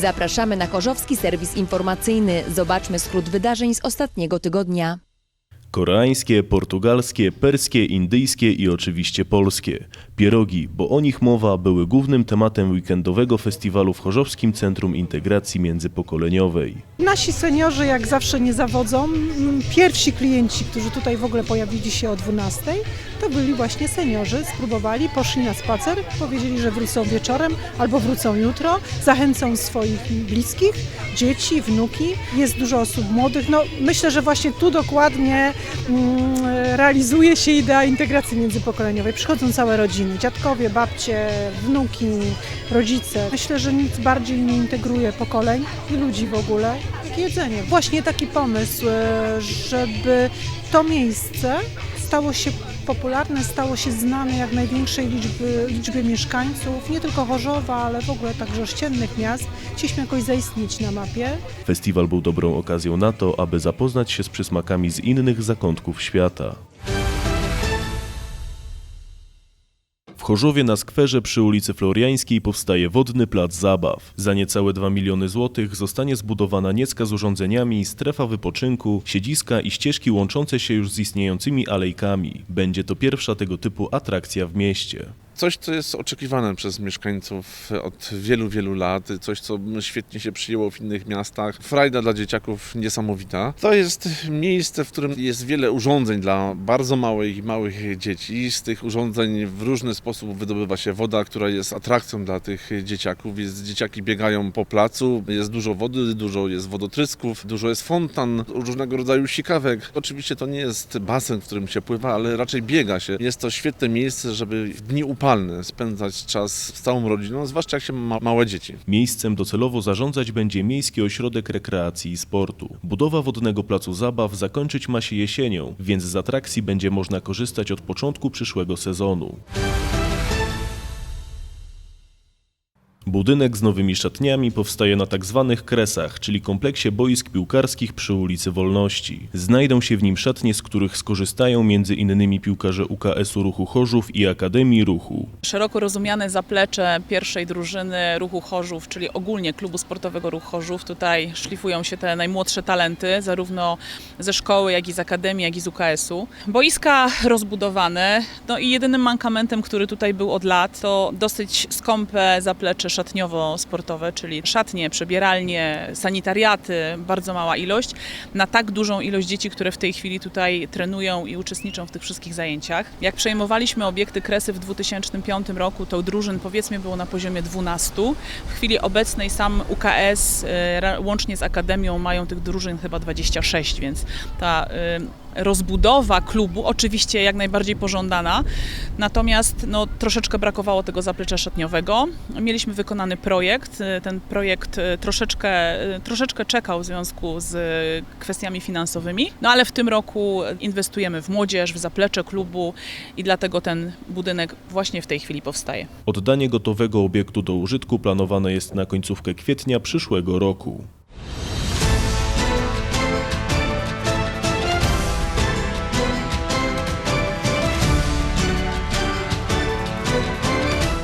Zapraszamy na Chorzowski Serwis Informacyjny. Zobaczmy skrót wydarzeń z ostatniego tygodnia. Koreańskie, portugalskie, perskie, indyjskie i oczywiście polskie. Pierogi, bo o nich mowa, były głównym tematem weekendowego festiwalu w Chorzowskim Centrum Integracji Międzypokoleniowej. Nasi seniorzy jak zawsze nie zawodzą. Pierwsi klienci, którzy tutaj w ogóle pojawili się o 12, to byli właśnie seniorzy. Spróbowali, poszli na spacer, powiedzieli, że wrócą wieczorem albo wrócą jutro. Zachęcą swoich bliskich, dzieci, wnuki. Jest dużo osób młodych. No, myślę, że właśnie tu dokładnie mm, realizuje się idea integracji międzypokoleniowej. Przychodzą całe rodziny, dziadkowie, babcie, wnuki, rodzice. Myślę, że nic bardziej nie integruje pokoleń i ludzi w ogóle jak jedzenie. Właśnie taki pomysł, e, żeby to miejsce stało się popularne, stało się znane jak największej liczby, liczbie mieszkańców, nie tylko Chorzowa, ale w ogóle także ościennych miast. Chcieliśmy jakoś zaistnieć na mapie. Festiwal był dobrą okazją na to, aby zapoznać się z przysmakami z innych zakątków świata. Chorzowie na skwerze przy ulicy Floriańskiej powstaje wodny plac zabaw. Za niecałe 2 miliony złotych zostanie zbudowana niecka z urządzeniami, strefa wypoczynku, siedziska i ścieżki łączące się już z istniejącymi alejkami. Będzie to pierwsza tego typu atrakcja w mieście. Coś, co jest oczekiwane przez mieszkańców od wielu, wielu lat, coś, co świetnie się przyjęło w innych miastach. Frajda dla dzieciaków niesamowita. To jest miejsce, w którym jest wiele urządzeń dla bardzo małych i małych dzieci. Z tych urządzeń w różny sposób wydobywa się woda, która jest atrakcją dla tych dzieciaków. Jest, dzieciaki biegają po placu, jest dużo wody, dużo jest wodotrysków, dużo jest fontan, różnego rodzaju sikawek. Oczywiście to nie jest basen, w którym się pływa, ale raczej biega się. Jest to świetne miejsce, żeby w dni upalne spędzać czas z całą rodziną, zwłaszcza jak się ma małe dzieci. Miejscem docelowo zarządzać będzie Miejski Ośrodek Rekreacji i Sportu. Budowa wodnego placu zabaw zakończyć ma się jesienią, więc z atrakcji będzie można korzystać od początku przyszłego sezonu. Budynek z nowymi szatniami powstaje na tak zwanych kresach, czyli kompleksie boisk piłkarskich przy ulicy Wolności. Znajdą się w nim szatnie, z których skorzystają m.in. piłkarze UKS-u Ruchu Chorzów i Akademii Ruchu. Szeroko rozumiane zaplecze pierwszej drużyny Ruchu Chorzów, czyli ogólnie klubu sportowego Ruch Chorzów. Tutaj szlifują się te najmłodsze talenty, zarówno ze szkoły, jak i z akademii, jak i z UKS-u. Boiska rozbudowane, no i jedynym mankamentem, który tutaj był od lat, to dosyć skąpe zaplecze szatniowo-sportowe, czyli szatnie, przebieralnie, sanitariaty, bardzo mała ilość, na tak dużą ilość dzieci, które w tej chwili tutaj trenują i uczestniczą w tych wszystkich zajęciach. Jak przejmowaliśmy obiekty Kresy w 2005 roku, to drużyn powiedzmy było na poziomie 12. W chwili obecnej sam UKS ra- łącznie z Akademią mają tych drużyn chyba 26, więc ta e, rozbudowa klubu oczywiście jak najbardziej pożądana, natomiast no, troszeczkę brakowało tego zaplecza szatniowego. Mieliśmy wykonany projekt, e, ten projekt e, troszeczkę, e, troszeczkę czekał w związku z kwestiami finansowymi, no ale w tym roku inwestujemy w młodzież, w zaplecze klubu i dlatego ten budynek właśnie w tej chwili powstaje. Oddanie gotowego obiektu do użytku planowane jest na końcówkę kwietnia przyszłego roku.